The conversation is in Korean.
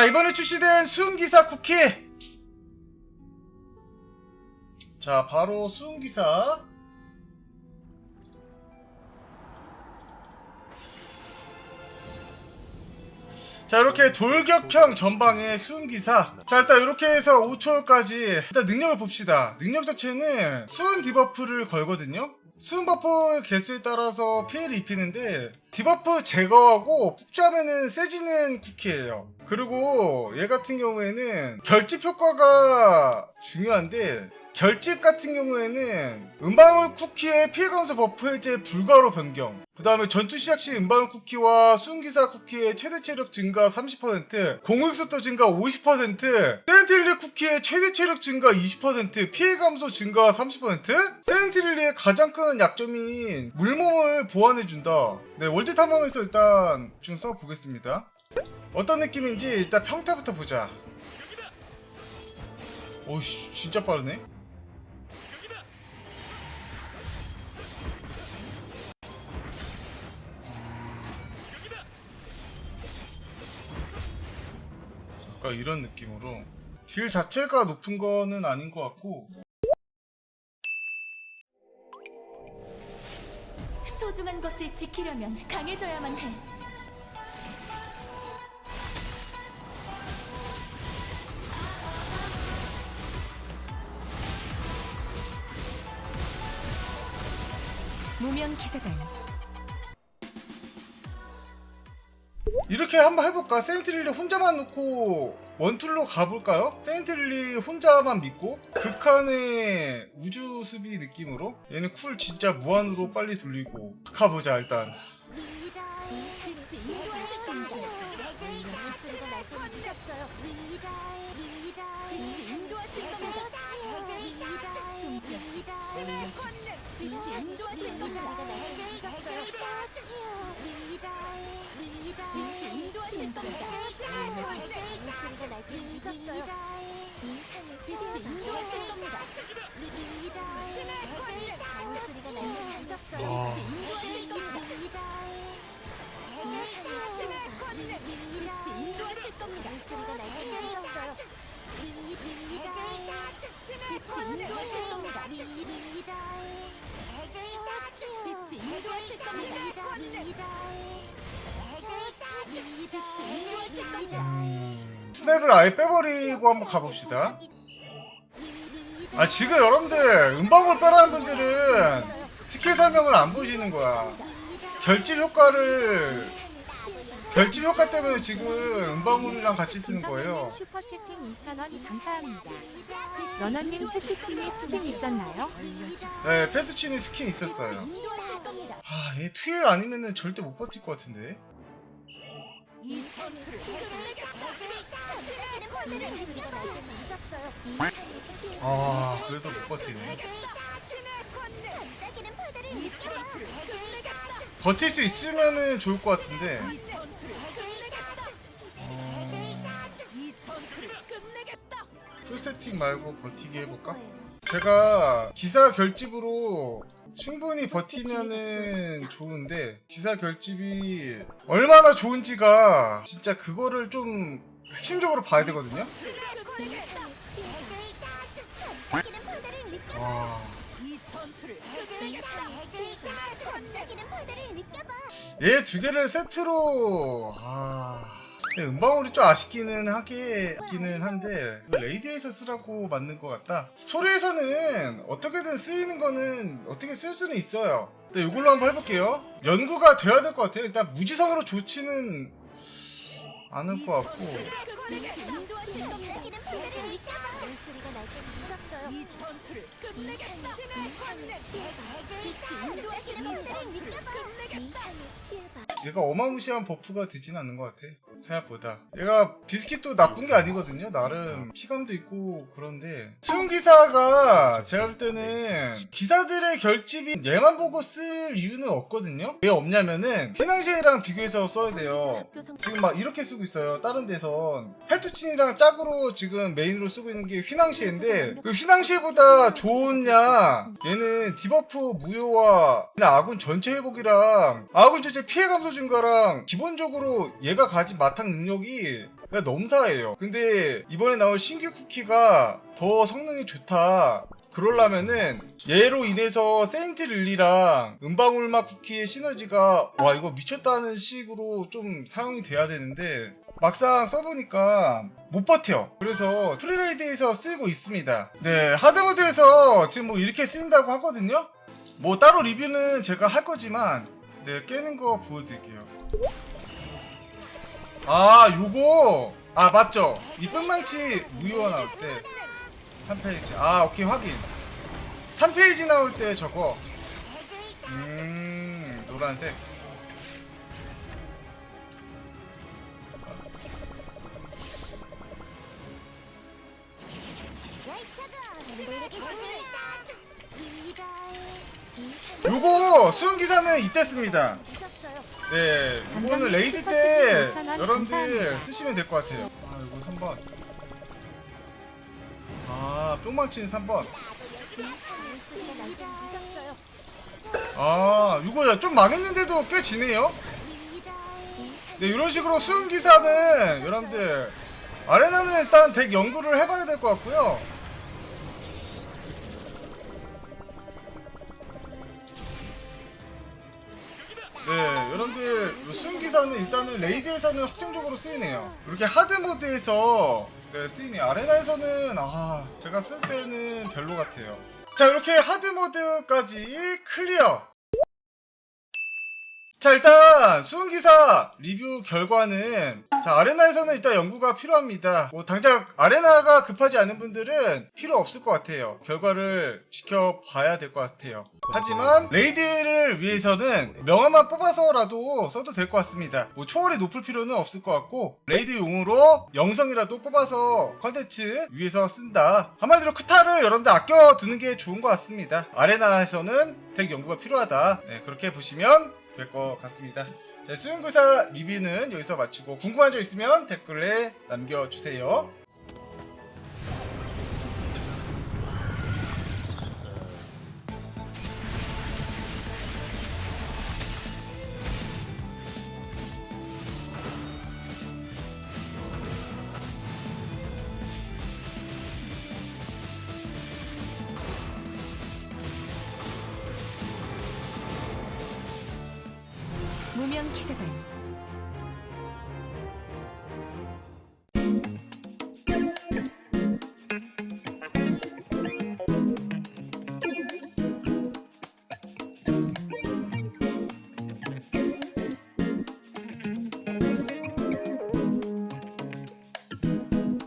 자 이번에 출시된 수은기사 쿠키. 자 바로 수은기사. 자 이렇게 돌격형 전방의 수은기사. 자 일단 이렇게 해서 5초까지 일단 능력을 봅시다. 능력 자체는 수은 디버프를 걸거든요. 수은 버프 개수에 따라서 피해를 입히는데 디버프 제거하고 폭주하면은 세지는 쿠키예요 그리고 얘 같은 경우에는 결집 효과가 중요한데 결집 같은 경우에는 은방울 쿠키의 피해 감소 버프 해제 불가로 변경. 그 다음에 전투 시작 시 은방울 쿠키와 수은기사 쿠키의 최대 체력 증가 30%, 공격 속도 증가 50%, 세렌틸리 쿠키의 최대 체력 증가 20%, 피해 감소 증가 30%? 세렌틸리의 가장 큰 약점인 물몸을 보완해준다. 네, 월드 탐험에서 일단 좀 써보겠습니다. 어떤 느낌인지 일단 평타부터 보자. 오씨, 진짜 빠르네. 약간 이런 느낌으로 길 자체가 높은 거는 아닌 것 같고 소중한 것을 지키려면 강해져야만 해. 무명 기사단 이렇게 한번 해볼까? 세인트릴리 혼자만 놓고 원툴로 가볼까요? 세인트릴리 혼자만 믿고 극한의 우주 수비 느낌으로 얘는 쿨 진짜 무한으로 빨리 돌리고 가보자 일단 숨기다 신의 권능 빛이 인도하실 겁니다 빛이 인도하실 겁니다 신의 권능 목소리가 날 잊었어요 빛이 인도하실 겁니다 신의 권능 목소리가 날 잊었어요 빛이 인도하실 겁니다 신의 권능 빛이 인도하실 겁니다 목소리가 날 잊었어요 와. 스냅을 아예 빼버리고 한번 가봅시다 아 지금 여러분들 음방울 빼라는 분들은 스킬 설명을 안 보시는 거야 결집 효과를 결집 효과 때문에 지금 음방울이랑 같이 쓰는 거예요. 슈퍼 채팅 2,000원 감사합니다. 러너님 패스친이 스킨 있었나요? 네 페투치니 스킨 있었어요. 아 얘 투일 아니면은 절대 못 버틸 것 같은데? 아 그래도 못 버티네. 버틸 수 있으면은 좋을 것 같은데 풀세팅 말고 버티기 해볼까? 제가 기사 결집으로 충분히 버티면은 좋은데 기사 결집이 얼마나 좋은지가 진짜 그거를 좀 핵심적으로 봐야 되거든요. 와. 얘 두 개를 세트로. 아. 음방울이 좀 아쉽기는 하기는 한데 레이디에서 쓰라고 맞는 것 같다. 스토리에서는 어떻게든 쓰이는 거는 어떻게 쓸 수는 있어요. 근데 이걸로 한번 해볼게요. 연구가 돼야 될 것 같아요. 일단 무지성으로 좋지는 않을 것 같고 얘가 어마무시한 버프가 되진 않는 것 같아. 생각보다. 얘가 비스킷도 나쁜 게 아니거든요 나름. 피감도 있고 그런데. 수용기사가 제가 볼 때는 기사들의 결집이 얘만 보고 쓸 이유는 없거든요? 왜 없냐면은 피낭시에랑 비교해서 써야 돼요. 지금 막 이렇게 쓰고 있어요 다른 데선 페투친이랑 짝으로 지금 메인으로 쓰고 있는 게 휘낭시에인데 그 휘낭시에보다 좋냐 얘는 디버프 무효와 아군 전체 회복이랑 아군 전체 피해 감소 증가랑 기본적으로 얘가 가진 마탕 능력이 그냥 넘사예요. 근데 이번에 나올 신규 쿠키가 더 성능이 좋다. 그러려면은 얘로 인해서 세인트 릴리랑 은방울맛 쿠키의 시너지가 와 이거 미쳤다는 식으로 좀 사용이 돼야 되는데 막상 써보니까 못 버텨. 그래서 프리레이드에서 쓰고 있습니다. 네 하드모드에서 지금 뭐 이렇게 쓰인다고 하거든요. 뭐 따로 리뷰는 제가 할 거지만 네 깨는 거 보여드릴게요. 아 요거 아 맞죠 이 뿅망치 무효화 나올 때 3페이지 아 오케이 확인 3페이지 나올 때 저거 음 노란색 요거 수용기사는 이때 씁니다. 네 이거는 레이드 때 여러분들 쓰시면 될 것 같아요. 아 이거 3번. 아 뿅망치는 3번. 아 이거 좀 망했는데도 꽤 지네요? 네 이런 식으로 수용기사는 여러분들 아레나는 일단 덱 연구를 해봐야 될 것 같고요 네, 여러분들 수용 기사는 일단은 레이드에서는 확정적으로 쓰이네요. 이렇게 하드 모드에서 네, 쓰이네요. 아레나에서는 아 제가 쓸 때는 별로 같아요. 자, 이렇게 하드 모드까지 클리어. 자 일단 수은기사 리뷰 결과는 자 아레나에서는 일단 연구가 필요합니다. 뭐 당장 아레나가 급하지 않은 분들은 필요 없을 것 같아요. 결과를 지켜봐야 될 것 같아요. 하지만 레이드를 위해서는 명함만 뽑아서라도 써도 될 것 같습니다. 뭐 초월이 높을 필요는 없을 것 같고 레이드용으로 영성이라도 뽑아서 컨텐츠 위해서 쓴다. 한마디로 크타를 여러분들 아껴두는 게 좋은 것 같습니다. 아레나에서는 덱 연구가 필요하다. 네, 그렇게 보시면 될 것 같습니다. 자, 수용구사 리뷰는 여기서 마치고 궁금한 점 있으면 댓글에 남겨주세요. 무명 기사단